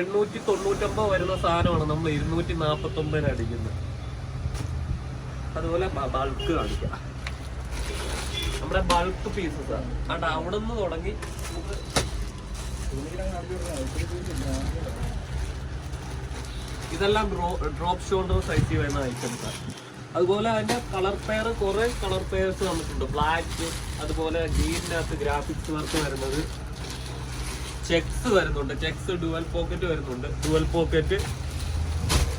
എണ്ണൂറ്റി തൊണ്ണൂറ്റൊമ്പത് വരുന്ന സാധനമാണ് നമ്മൾ ഇരുന്നൂറ്റി നാൽപ്പത്തി ഒമ്പതിന് അടിക്കുന്നത്. അതുപോലെ ബൾക്ക് കാണിക്കാം. നമ്മുടെ ബൾക്ക് പീസസ് ആണ് അതുകൊണ്ട് അവിടെ നിന്ന് തുടങ്ങി. ഇതെല്ലാം ഡ്രോപ്പ് ഷോൾഡർ സൈസിൽ വരുന്ന ഐറ്റംസ് ആണ് അതുപോലെ അതിന്റെ കളർ പെയർ കുറേ കളർ പെയർസ് നമുക്കുണ്ട് ബ്ലാക്ക് അതുപോലെ ഗ്രീനിനകത്ത് ഗ്രാഫിക്സ് വർക്ക് വരുന്നത്. ചെക്സ് വരുന്നുണ്ട്. ചെക്സ് ഡുവൽ പോക്കറ്റ് വരുന്നുണ്ട്. Dual pocket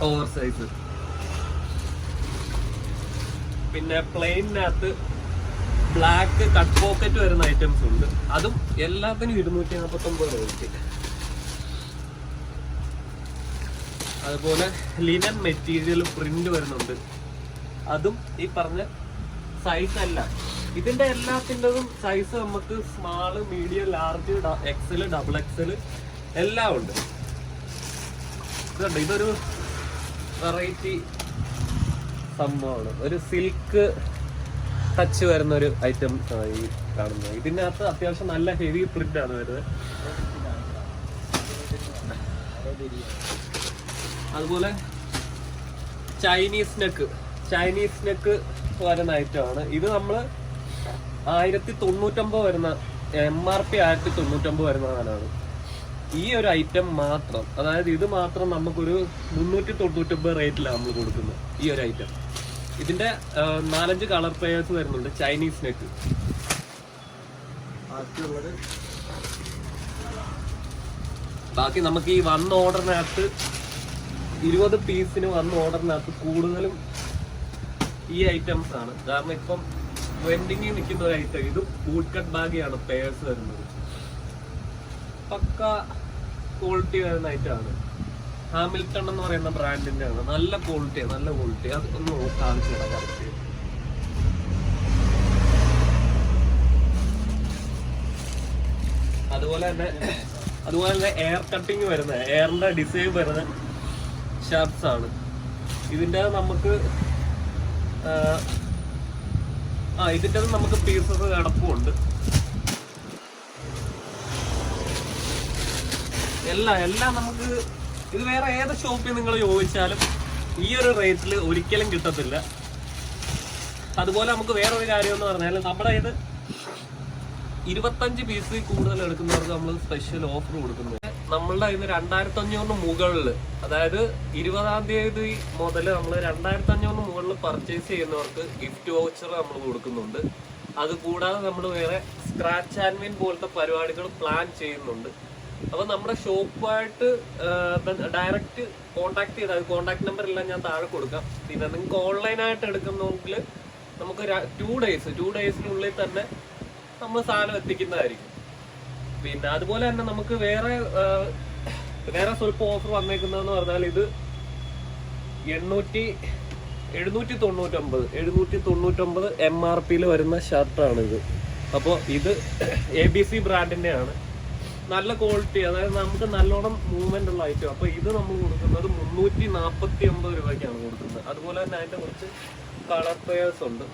over size. പിന്നെ പ്ലെയിനകത്ത് ബ്ലാക്ക് കട്ട് പോക്കറ്റ് വരുന്ന ഐറ്റംസ് ഉണ്ട്. അതും എല്ലാത്തിനും ഇരുന്നൂറ്റി നാൽപ്പത്തി ഒമ്പത് രൂപയ്ക്ക് അതുപോലെ ലിനൻ മെറ്റീരിയൽ പ്രിന്റ് വരുന്നുണ്ട്. അതും ഈ പറഞ്ഞ സൈസ് അല്ല. ഇതിന്റെ എല്ലാത്തിന്റെതും സൈസ് നമുക്ക് small medium large XL double XL എല്ലാം ഉണ്ട്. ഇതുണ്ട്. ഇതൊരു വെറൈറ്റി സംഭവമാണ്. ഒരു സിൽക്ക് ടച്ച് വരുന്ന ഒരു ഐറ്റം ഈ കാണുന്നത്. ഇതിനകത്ത് അത്യാവശ്യം നല്ല ഹെവി പ്രിന്റ് ആണ് വരുന്നത്. അതുപോലെ ചൈനീസ് നെക്ക് ചൈനീസ് നെക്ക് വരുന്ന ഐറ്റമാണ് ഇത് നമ്മൾ ആയിരത്തി തൊണ്ണൂറ്റൊമ്പത് വരുന്ന എം ആർ പി ആയിരത്തി തൊണ്ണൂറ്റൊമ്പത് വരുന്ന സാധനമാണ് ഈ ഒരു ഐറ്റം മാത്രം അതായത് ഇത് മാത്രം നമുക്കൊരു മുന്നൂറ്റി തൊണ്ണൂറ്റൊമ്പത് റേറ്റിലാണ് നമ്മൾ കൊടുക്കുന്നത് ഈ ഒരു ഐറ്റം ഇതിന്റെ നാലഞ്ച് കളർ പ്ലേയേഴ്സ് വരുന്നുണ്ട് ചൈനീസ് നെക്ക് ബാക്കി നമുക്ക് ഈ വന്ന ഓർഡറിനകത്ത് ഇരുപത് പീസിന് വന്ന ഓർഡറിനകത്ത് കൂടുതലും ഈ ഐറ്റംസ് ആണ്. കാരണം ഇപ്പം വെൻഡിങ്ങിൽ നിൽക്കുന്ന ഒരു ഐറ്റം ഇത് ബൂട്ട് കട്ട് ബാഗിയാണ് പേഴ്സ് വരുന്നത്. പക്ക ക്വാളിറ്റി വരുന്ന ഐറ്റമാണ് ഹാമിൽട്ടൺ എന്ന് പറയുന്ന ബ്രാൻഡിന്റെ ആണ്. നല്ല ക്വാളിറ്റി നല്ല ക്വാളിറ്റി അത് ഒന്ന് കാണിച്ചു കറക്റ്റ് അതുപോലെ തന്നെ അതുപോലെ തന്നെ എയർ കട്ടിങ് വരുന്ന എയറിന്റെ ഡിസൈൻ വരുന്ന ഷർട്ട്സ് ആണ്. ഇതിന്റെ നമുക്ക് ആ, ഇതിന്റെ നമുക്ക് പീസസ് കിടപ്പുണ്ട് എല്ലാം എല്ലാം നമുക്ക് ഇത് വേറെ ഏത് ഷോപ്പിൽ നിങ്ങൾ ചോദിച്ചാലും ഈ ഒരു റേറ്റിൽ ഒരിക്കലും കിട്ടത്തില്ല. അതുപോലെ നമുക്ക് വേറെ ഒരു കാര്യം എന്ന് പറഞ്ഞാൽ നമ്മുടെ ഇത് ഇരുപത്തഞ്ച് പീസ് കൂടുതൽ എടുക്കുന്നവർക്ക് നമ്മൾ സ്പെഷ്യൽ ഓഫർ കൊടുക്കുന്നത് നമ്മളുടെ ഇന്ന് രണ്ടായിരത്തി അഞ്ഞൂറിന് മുകളിൽ അതായത് ഇരുപതാം തീയതി മുതൽ നമ്മൾ രണ്ടായിരത്തി അഞ്ഞൂറിന് മുകളിൽ പർച്ചേസ് ചെയ്യുന്നവർക്ക് ഗിഫ്റ്റ് വൗച്ചർ നമ്മൾ കൊടുക്കുന്നുണ്ട്. അത് കൂടാതെ നമ്മൾ വേറെ സ്ക്രാച്ച് ആൻഡ് വിൻ പോലത്തെ പരിപാടികൾ പ്ലാൻ ചെയ്യുന്നുണ്ട്. അപ്പോൾ നമ്മുടെ ഷോപ്പുമായിട്ട് ഡയറക്റ്റ് കോൺടാക്ട് ചെയ്താൽ കോൺടാക്ട് നമ്പർ എല്ലാം ഞാൻ താഴെ കൊടുക്കാം. പിന്നെ നിങ്ങൾക്ക് ഓൺലൈനായിട്ട് എടുക്കുന്നെങ്കിൽ നമുക്ക് ടു ഡേയ്സ് ടു ഡേയ്സിനുള്ളിൽ തന്നെ നമ്മൾ സാധനം എത്തിക്കുന്നതായിരിക്കും. പിന്നെ അതുപോലെ തന്നെ നമുക്ക് വേറെ വേറെ സ്വല്പം ഓഫർ വന്നേക്കുന്നതെന്ന് പറഞ്ഞാൽ ഇത് എണ്ണൂറ്റി എഴുന്നൂറ്റി തൊണ്ണൂറ്റൊമ്പത് എഴുന്നൂറ്റി തൊണ്ണൂറ്റൊമ്പത് എം ആർ പിയിൽ വരുന്ന ഷർട്ടാണ് ഇത് അപ്പോൾ ഇത് എ ബി സി ബ്രാൻഡിന്റെ ആണ് നല്ല ക്വാളിറ്റി അതായത് നമുക്ക് നല്ലോണം മൂവ്മെന്റ് ഉള്ള ഐറ്റം അപ്പോൾ ഇത് നമ്മൾ കൊടുക്കുന്നത് മുന്നൂറ്റി നാൽപ്പത്തി ഒമ്പത് രൂപയ്ക്കാണ് കൊടുക്കുന്നത്. അതുപോലെ തന്നെ അതിന്റെ കുറച്ച് കളർ പേഴ്സ് ഉണ്ട്.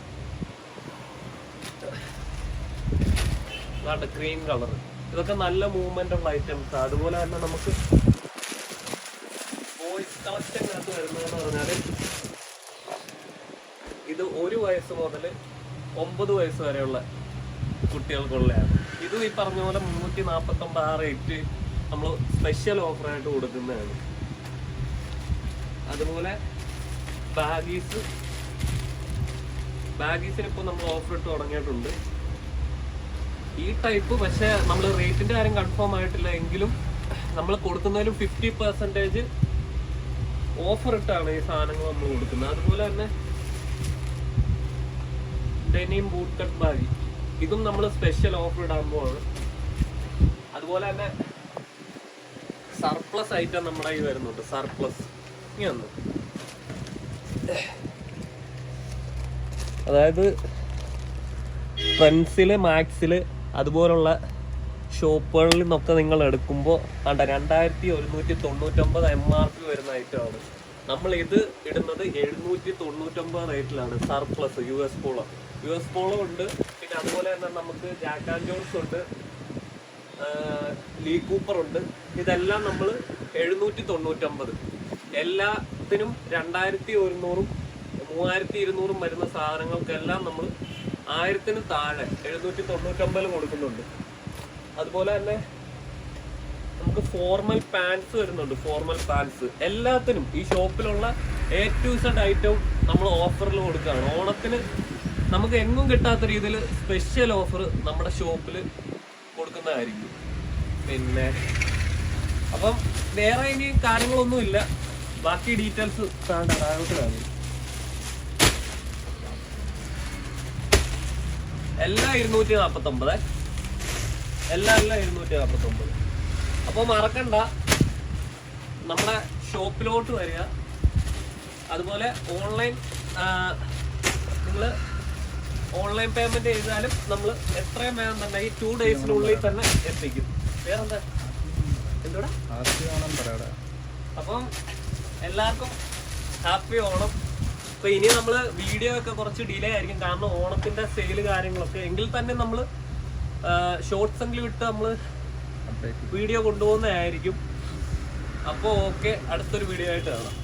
ക്രീം കളർ ഇതൊക്കെ നല്ല മൂവ്മെന്റ് ഉള്ള ഐറ്റംസ് അതുപോലെ തന്നെ നമുക്ക് വോയിസ് കളക്ഷനകത്ത് വരുന്നതെന്ന് പറഞ്ഞാൽ ഇത് ഒരു വയസ്സ് മുതൽ ഒമ്പത് വയസ്സ് വരെയുള്ള കുട്ടികൾക്കുള്ളതാണ്. ഇതും ഈ പറഞ്ഞ പോലെ മുന്നൂറ്റി നാൽപ്പത്തി ഒമ്പത് ആ റേറ്റ് നമ്മൾ സ്പെഷ്യൽ ഓഫറായിട്ട് കൊടുക്കുന്നതാണ്. അതുപോലെ ബാഗീസ് ബാഗീസിന് ഇപ്പോൾ നമ്മൾ ഓഫർ ഇട്ട് തുടങ്ങിയിട്ടുണ്ട്. ഈ ടൈപ്പ് പക്ഷെ നമ്മൾ റേറ്റിന്റെ കാര്യം കൺഫേം ആയിട്ടില്ല എങ്കിലും നമ്മൾ കൊടുക്കുന്നതിലും ഫിഫ്റ്റി പെർസെന്റേജ് ഓഫർ ഇട്ടാണ് ഈ സാധനങ്ങൾ നമ്മൾ കൊടുക്കുന്നത്. അതുപോലെ തന്നെ ഡെനിം ബൂട്ട് കട്ട് ബാഗി ഇതും നമ്മൾ സ്പെഷ്യൽ ഓഫർ ഇടാൻ പോവാണ്. അതുപോലെ തന്നെ സർപ്ലസ് ഐറ്റം നമ്മുടെ കയ്യിൽ വരുന്നുണ്ട്. സർപ്ലസ് ഇനി ഒന്ന് അതായത് ഫ്രണ്ട്സിൽ മാക്സിൽ അതുപോലുള്ള ഷോപ്പുകളിൽ നിന്നൊക്കെ നിങ്ങൾ എടുക്കുമ്പോൾ കണ്ട രണ്ടായിരത്തി ഒരുന്നൂറ്റി തൊണ്ണൂറ്റൊമ്പത് എം ആർ പി വരുന്ന ഐറ്റമാണ് നമ്മൾ ഇത് ഇടുന്നത് എഴുന്നൂറ്റി തൊണ്ണൂറ്റൊമ്പത് റേറ്റിലാണ് surplus U S Polo U S Polo ഉണ്ട് പിന്നെ അതുപോലെ തന്നെ നമുക്ക് ജാക്ക് ആൻഡ് ജോൺസ് ഉണ്ട് ലീ കൂപ്പർ ഉണ്ട്. ഇതെല്ലാം നമ്മൾ എഴുന്നൂറ്റി തൊണ്ണൂറ്റൊമ്പത്. എല്ലാത്തിനും രണ്ടായിരത്തി ഒരുന്നൂറും മൂവായിരത്തി ഇരുന്നൂറും വരുന്ന സാധനങ്ങൾക്കെല്ലാം നമ്മൾ ആയിരത്തിന് താഴെ എഴുന്നൂറ്റി തൊണ്ണൂറ്റൊമ്പത് കൊടുക്കുന്നുണ്ട്. അതുപോലെ തന്നെ നമുക്ക് ഫോർമൽ പാൻസ് വരുന്നുണ്ട് ഫോർമൽ പാൻസ് എല്ലാത്തിനും ഈ ഷോപ്പിലുള്ള എ ടു സെഡ് ഐറ്റവും നമ്മൾ ഓഫറിൽ കൊടുക്കുകയാണ്. ഓണത്തിന് നമുക്ക് എങ്ങും കിട്ടാത്ത രീതിയിൽ സ്പെഷ്യൽ ഓഫർ നമ്മുടെ ഷോപ്പിൽ കൊടുക്കുന്നതായിരിക്കും. പിന്നെ അപ്പം വേറെ ഇനി കാര്യങ്ങളൊന്നുമില്ല. ബാക്കി ഡീറ്റെയിൽസ് താണ്ട് താഴോട്ടിലാണ് എല്ലാം ഇരുന്നൂറ്റി നാൽപ്പത്തൊമ്പത് എല്ലാം എല്ലാം ഇരുന്നൂറ്റി നാൽപ്പത്തൊമ്പത് അപ്പോൾ മറക്കണ്ട. നമ്മുടെ ഷോപ്പിലോട്ട് വരിക. അതുപോലെ ഓൺലൈൻ നിങ്ങൾ ഓൺലൈൻ പേയ്മെന്റ് ചെയ്താലും നമ്മൾ എത്രയും വേഗം തന്നെ ഈ ടു ഡേയ്സിനുള്ളിൽ തന്നെ എത്തിക്കും. വേറെന്താ? എന്തുകൂടെ അപ്പം എല്ലാവർക്കും ഹാപ്പി ഓണം. അപ്പൊ ഇനി നമ്മൾ വീഡിയോ ഒക്കെ കുറച്ച് ഡിലേ ആയിരിക്കും. കാരണം ഓണത്തിന്റെ സെയിൽ കാര്യങ്ങളൊക്കെ. എങ്കിൽ തന്നെ നമ്മൾ ഷോർട്സ് എങ്കിലും ഇട്ട് നമ്മൾ വീഡിയോ കൊണ്ടുപോകുന്നതായിരിക്കും അപ്പോൾ ഓക്കെ അടുത്തൊരു വീഡിയോ ആയിട്ട് കാണാം.